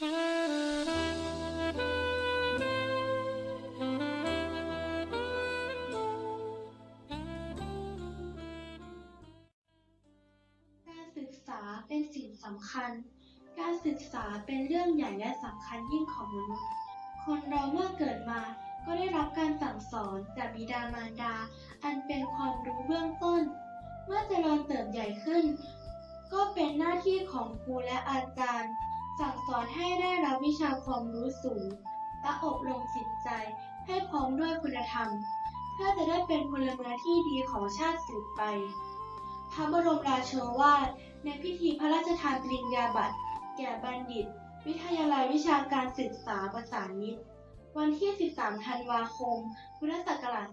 การศึกษาเป็นสิ่งสำคัญ การศึกษาเป็นเรื่องใหญ่และสำคัญยิ่งของมนุษย์ คนเราเมื่อเกิดมาก็ได้รับการสั่งสอนจากบิดามารดา อันเป็นความรู้เบื้องต้น เมื่อเจริญเติบใหญ่ขึ้น ก็เป็นหน้าที่ของครูและอาจารย์ สั่งสอนให้ได้รับวิชาความรู้สูง และอบรมจิตใจให้พร้อมด้วยคุณธรรม เพื่อจะได้เป็นพลเมืองที่ดีของชาติสืบไป พระบรมราโชวาทในพิธีพระราชทานปริญญาบัตร แก่บัณฑิต วิทยาลัยวิชาการศึกษาประสานมิตร วันที่ 13 ธันวาคม พุทธศักราช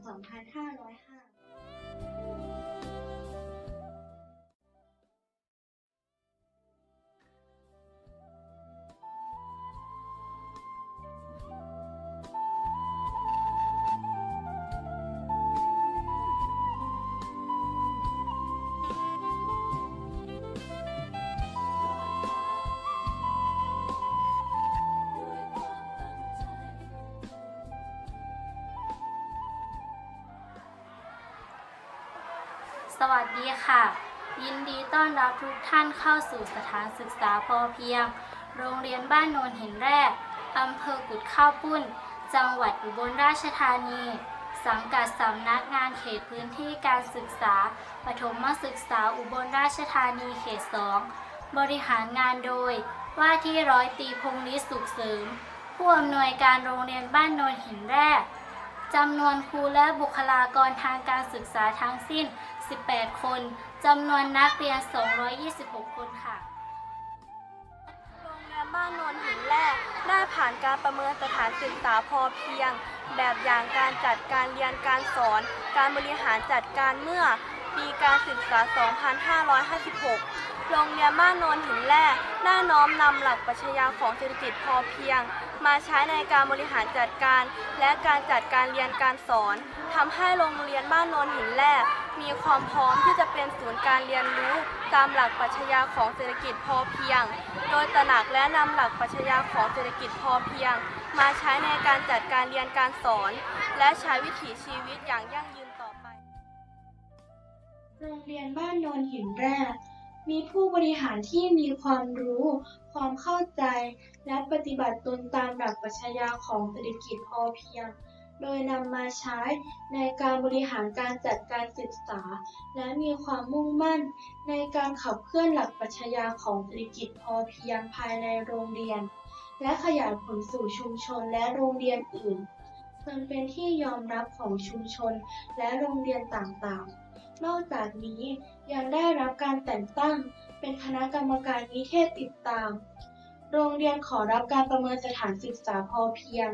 2505 สวัสดีค่ะ ยินดีต้อนรับทุกท่านเข้าสู่สถานศึกษาพอเพียง โรงเรียนบ้านโนนหินแร่อำเภอกุดข้าวปุ้น จังหวัดอุบลราชธานี สังกัดสำนักงานเขตพื้นที่การศึกษาปฐมศึกษาอุบลราชธานีเขต 2 บริหารงานโดย ว่าที่ร้อยตีพงลิศสุขเสริม ผู้อำนวยการโรงเรียนบ้านโนนหินแร่จำนวนครูและบุคลากรทางการศึกษาทั้งสิ้น 18 คนจำนวนนักเรียน 226 คนค่ะ โรงเรียนบ้านโนนหินแรกได้ผ่านการประเมินสถานศึกษาพอเพียง แบบอย่างการจัดการเรียนการสอน การบริหารจัดการเมื่อ ปีการศึกษา 2556 โรงเรียนบ้านโนนหินแร่ได้น้อมนำหลักปรัชญาของเศรษฐกิจพอเพียง มาใช้ในการบริหารจัดการ และการจัดการเรียนการสอนทำให้โรงเรียนบ้านโนนหินแร่มีความพร้อมที่จะเป็นศูนย์การเรียนรู้ตามหลักปรัชญาของเศรษฐกิจพอเพียง โดยตระหนักและนำหลักปรัชญาของเศรษฐกิจพอเพียง มาใช้ในการจัดการเรียนการสอน และใช้วิถีชีวิตอย่างยั่งยืน โรงเรียนบ้านโนนหินแร่มีผู้บริหารที่มีความรู้ ความเข้าใจ และปฏิบัติตนตามหลักปรัชญาของเศรษฐกิจพอเพียง โดยนำมาใช้ในการบริหารการจัดการศึกษา และมีความมุ่งมั่น ในการขับเคลื่อนหลักปรัชญาของเศรษฐกิจพอเพียงภายในโรงเรียน และขยายผลสู่ชุมชนและโรงเรียนอื่นจนเป็นที่ยอมรับของชุมชนและโรงเรียนต่างๆ นอกจากนี้ยังได้รับการแต่งตั้ง เป็นคณะกรรมการนิเทศติดตาม โรงเรียนขอรับการประเมินสถานศึกษาพอเพียง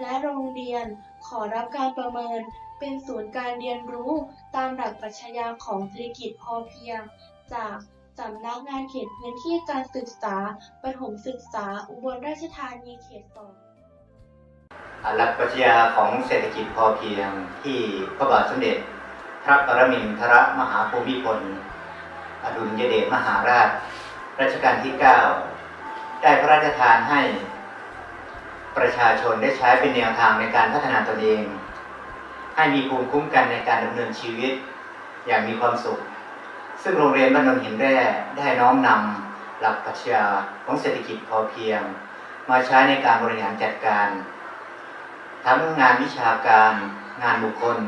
และโรงเรียนขอรับการประเมิน เป็นศูนย์การเรียนรู้ตามหลักปรัชญาของเศรษฐกิจพอเพียง จากสำนักงานเขตพื้นที่การศึกษาประถมศึกษาอุบลราชธานีเขตสองหลักปรัชญาของเศรษฐกิจพอเพียงที่พระบาทสมเด็จ พระปรมินทรมหาภูมิพล อดุลยเดชมหาราช รัชกาลที่ 9 ได้พระราชทานให้ ประชาชนได้ใช้เป็นแนวทางในการพัฒนาตนเอง ให้มีภูมิคุ้มกันในการดำเนินชีวิต อย่างมีความสุข ซึ่งโรงเรียนบ้านนนท์หินแร่ได้น้อมนำหลักปรัชญาของเศรษฐกิจพอเพียง มาใช้ในการบริหารจัดการ ทั้งงานวิชาการ งานบุคคล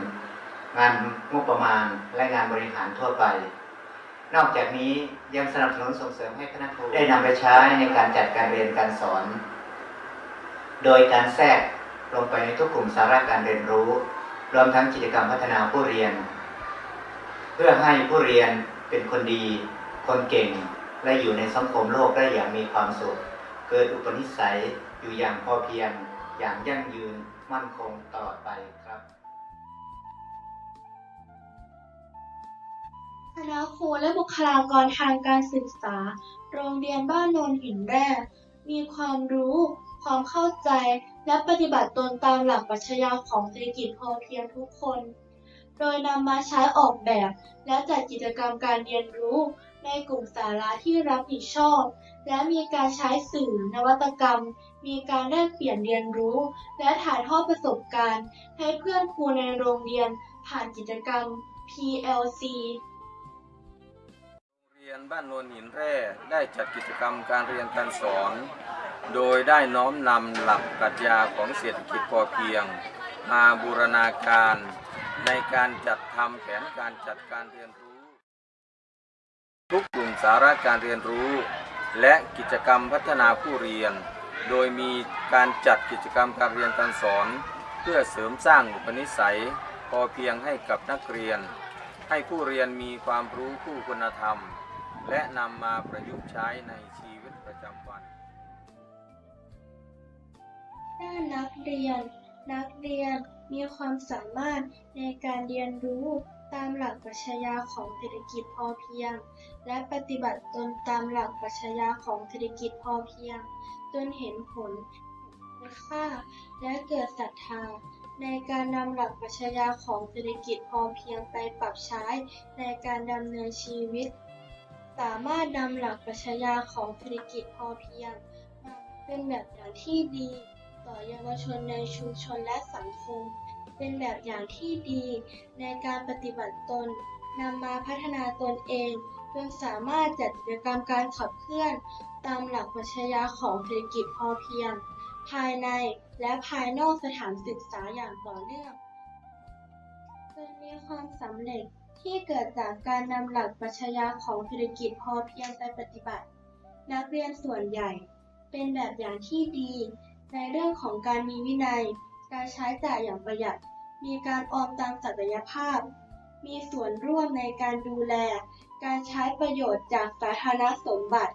งานงบประมาณและงานบริหารทั่วไป นอกจากนี้ยังสนับสนุนส่งเสริมให้คณะครูได้นำไปใช้ในการจัดการเรียนการสอน โดยการแทรกลงไปในทุกกลุ่มสาระการเรียนรู้ รวมทั้งกิจกรรมพัฒนาผู้เรียน เพื่อให้ผู้เรียนเป็นคนดี คนเก่ง และอยู่ในสังคมโลกได้อย่างมีความสุข เกิดอุปนิสัยอยู่อย่างพอเพียงอย่างยั่งยืนมั่นคงตลอดไปครับ คณะครูและบุคลากรทางการศึกษา โรงเรียนบ้านโนนหินแร่มีความรู้ ความเข้าใจ และปฏิบัติตนตามหลักปรัชญาของเศรษฐกิจพอเพียงทุกคน โดยนำมาใช้ออกแบบ และจัดกิจกรรมการเรียนรู้ ในกลุ่มสาระที่รับผิดชอบ และมีการใช้สื่อนวัตกรรม มีการแลกเปลี่ยนเรียนรู้ และถ่ายทอดประสบการณ์ ให้เพื่อนครูในโรงเรียนผ่านกิจกรรม PLC เรียนบ้านโนนหินแร่ได้จัดกิจกรรมการเรียนการสอน โดยได้น้อมนำหลักปรัชญาของเศรษฐกิจพอเพียง มาบูรณาการในการจัดทำแผนการจัดการเรียนรู้ ทุกกลุ่มสาระการเรียนรู้ และกิจกรรมพัฒนาผู้เรียน โดยมีการจัดกิจกรรมการเรียนการสอน เพื่อเสริมสร้างอุปนิสัย พอเพียงให้กับนักเรียน ให้ผู้เรียนมีความรู้คู่คุณธรรม และนำมาประยุกต์ใช้ในชีวิตประจำวันด้านนักเรียน นักเรียนมีความสามารถในการเรียนรู้ตามหลักปรัชญาของเศรษฐกิจพอเพียง และปฏิบัติตนตามหลักปรัชญาของเศรษฐกิจพอเพียง จนเห็นผลคุณค่า และเกิดศรัทธาในการนำหลักปรัชญาของเศรษฐกิจพอเพียงไปปรับใช้ในการดำเนินชีวิต สามารถนำหลักปรัชญาของเศรษฐกิจพอเพียงมาเป็นแบบอย่างที่ดี ต่อเยาวชนในชุมชนและสังคม เป็นแบบอย่างที่ดี ในการปฏิบัติตนนำมาพัฒนาตนเองจนสามารถจัดกิจกรรมการขับเคลื่อน ตามหลักปรัชญาของเศรษฐกิจพอเพียง ภายในและภายนอกสถานศึกษาอย่างต่อเนื่องจนมีความสำเร็จ ที่เกิดจากการนำหลักปรัชญาของเศรษฐกิจพอเพียงไปปฏิบัติ นักเรียนส่วนใหญ่ เป็นแบบอย่างที่ดี ในเรื่องของการมีวินัย การใช้จ่ายอย่างประหยัด มีการออมตามศักยภาพ มีส่วนร่วมในการดูแล การใช้ประโยชน์จากสาธารณสมบัติ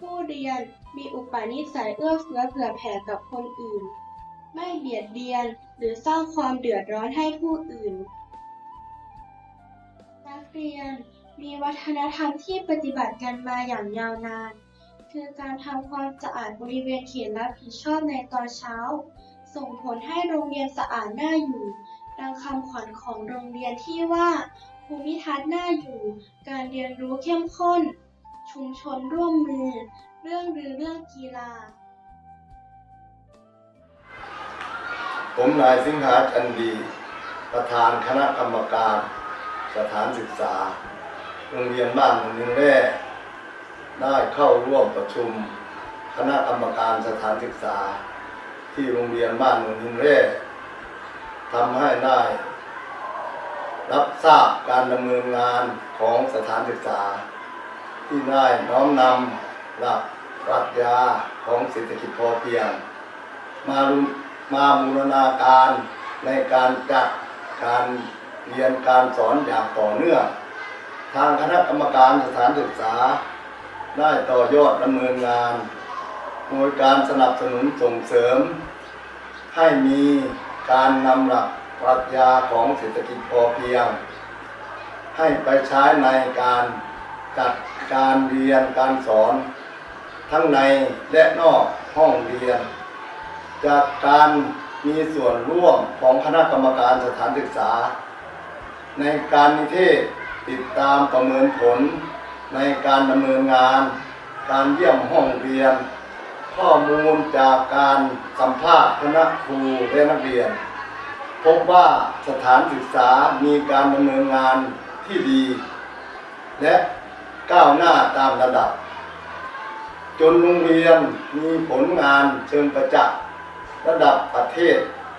ผู้เรียนมีอุปนิสัยเอื้อเฟื้อเผื่อแผ่กับคนอื่น ไม่เบียดเบียนหรือสร้างความเดือดร้อนให้ผู้อื่น กเรียนมีวัฒนธรรมที่ปฏิบัติกันมาอย่างยาวนาน คือการทำความสะอาดบริเวณเขตรับผิดชอบในตอนเช้า ส่งผลให้โรงเรียนสะอาดน่าอยู่ ดังคำขวัญของโรงเรียนที่ว่าภูมิทัศน์น่าอยู่ การเรียนรู้เข้มข้น ชุมชนร่วมมือ เรื่องรือเรื่องกีฬา ผมนายสิงหาจันดี ประธานคณะกรรมการ สถานศึกษา โรงเรียนบ้านหนองแร่ได้เข้าร่วมประชุม คณะกรรมการสถานศึกษา ที่โรงเรียนบ้านหนองแร่ทำให้ได้ รับทราบการดำเนินงานของสถานศึกษา ที่ได้น้อมนำหลักปรัชญาของเศรษฐกิจพอเพียง มารุมาบูรณาการในการจัดการ เรียนการสอนอย่างต่อเนื่อง ทางคณะกรรมการสถานศึกษา ได้ต่อยอดดำเนินงาน โดยการสนับสนุนส่งเสริม ให้มีการนำหลักปรัชญาของเศรษฐกิจพอเพียง ให้ไปใช้ในการจัดการเรียนการสอน ทั้งในและนอกห้องเรียน จากการมีส่วนร่วมของคณะกรรมการสถานศึกษา ในการนิเทศติดตามประเมินผล ในการดำเนินงาน การเยี่ยมห้องเรียน ข้อมูลจากการสัมภาษณ์คณะครูและนักเรียน พบว่าสถานศึกษามีการดำเนินงานที่ดี และก้าวหน้าตามระดับ จนโรงเรียนมีผลงานเชิงประจักษ์ระดับประเทศ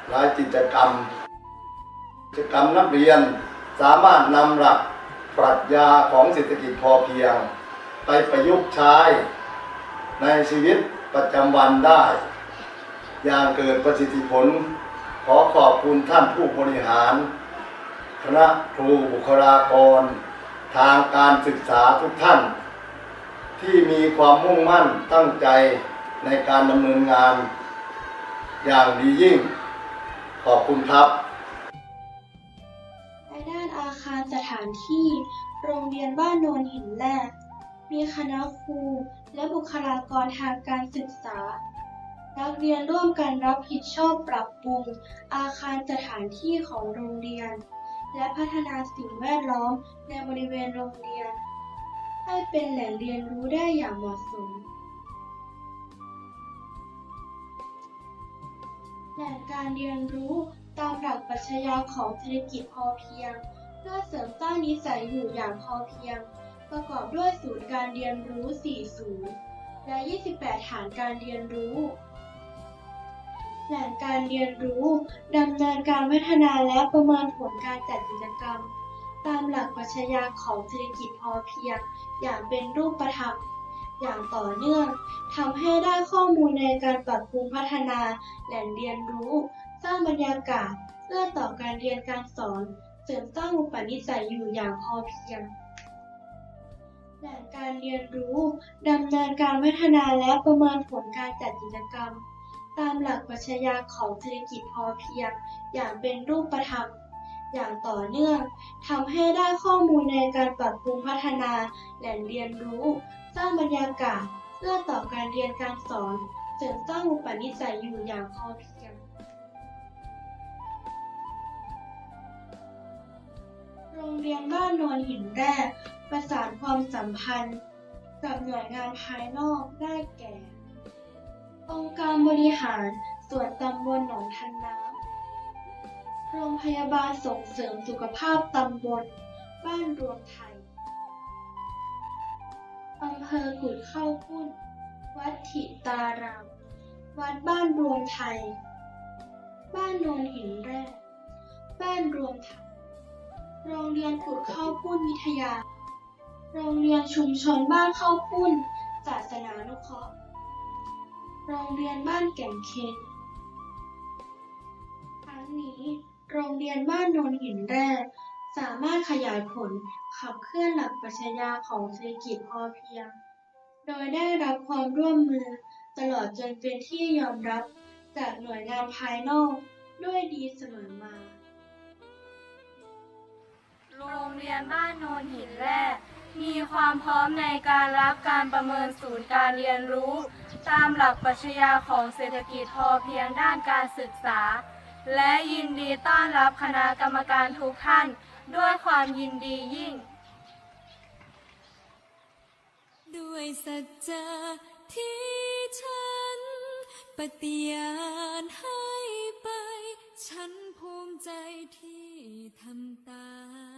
หลายกิจกรรมกิจกรรมนักเรียน สามารถนำหลักปรัชญาของเศรษฐกิจพอเพียง ไปประยุกต์ใช้ในชีวิตประจำวันได้ อย่างเกิดประสิทธิผล ขอขอบคุณท่านผู้บริหารคณะครูบุคลากร ทางการศึกษาทุกท่าน ที่มีความมุ่งมั่นตั้งใจในการดำเนินงาน อย่างดียิ่ง ขอบคุณครับานอาคารสถานที่ โรงเรียนบ้านโนนหินแร่มีคณะครูและบุคลากรทางการศึกษา นักเรียนร่วมกันรับผิดชอบปรับปรุง อาคารสถานที่ของโรงเรียน และพัฒนาสิ่งแวดล้อมในบริเวณโรงเรียน ให้เป็นแหล่งเรียนรู้ได้อย่างเหมาะสมแหล่งการเรียนรู้ตามหลักปรัชญาของเศรษฐกิจพอเพียง เพื่อเสริมสร้างนิสัยอยู่อย่างพอเพียง ประกอบด้วยศูนย์การเรียนรู้ 4 ศูนย์ และ 28 ฐานการเรียนรู้ แหล่งการเรียนรู้ดำเนินการพัฒนาและประเมินผลการจัดกิจกรรม ตามหลักปรัชญาของเศรษฐกิจพอเพียง อย่างเป็นรูปธรรมอย่างต่อเนื่องทำให้ได้ข้อมูลในการปรับปรุงพัฒนาแหล่งเรียนรู้ สร้างบรรยากาศเอื้อต่อการเรียนการสอน เสริมสร้างอุปนิสัยอยู่อย่างพอเพียงแหล่งการเรียนรู้ดำเนินการพัฒนาและประเมินผลการจัดกิจกรรม ตามหลักปรัชญาของเศรษฐกิจพอเพียง อย่างเป็นรูปธรรม อย่างต่อเนื่องทำให้ได้ข้อมูลในการปรับปรุงพัฒนาแหล่งเรียนรู้ สร้างบรรยากาศเอื้อต่อการเรียนการสอน เสริมสร้างอุปนิสัยอยู่อย่างพอเพียง เรียนบ้านโนนหินแร่ประสานความสัมพันธ์ กับหน่วยงานภายนอกได้แก่ องค์การบริหารส่วนตำบลหนองทันน้ำโรงพยาบาลส่งเสริมสุขภาพตำบล บ้านรวมไทยอำเภอกุดเข้าพุ่น วัดถิตาราม วัดบ้านรวมไทย บ้านโนนหินแร่บ้านรวมไทย โรงเรียนกุดข้าพุ่นวิทยา โรงเรียนชุมชนบ้านข้าพุ่นศาสนานุเคราะห์ โรงเรียนบ้านแก่งเคนทั้งนี้ โรงเรียนบ้านโนนหินแร่สามารถขยายผลขับเคลื่อนหลักปรัชญาของเศรษฐกิจพอเพียง โดยได้รับความร่วมมือตลอดจนเป็นที่ยอมรับจากหน่วยงานภายนอกด้วยดีเสมอมา โรงเรียนบ้านโนนหินแร่มีความพร้อมในการรับการประเมินศูนย์การเรียนรู้ ตามหลักปรัชญาของเศรษฐกิจพอเพียงด้านการศึกษา และยินดีต้อนรับคณะกรรมการทุกท่าน ด้วยความยินดียิ่ง ด้วยสัจจะที่ฉัน ปฏิญาณให้ไป ฉันภูมิใจที่ทำตาม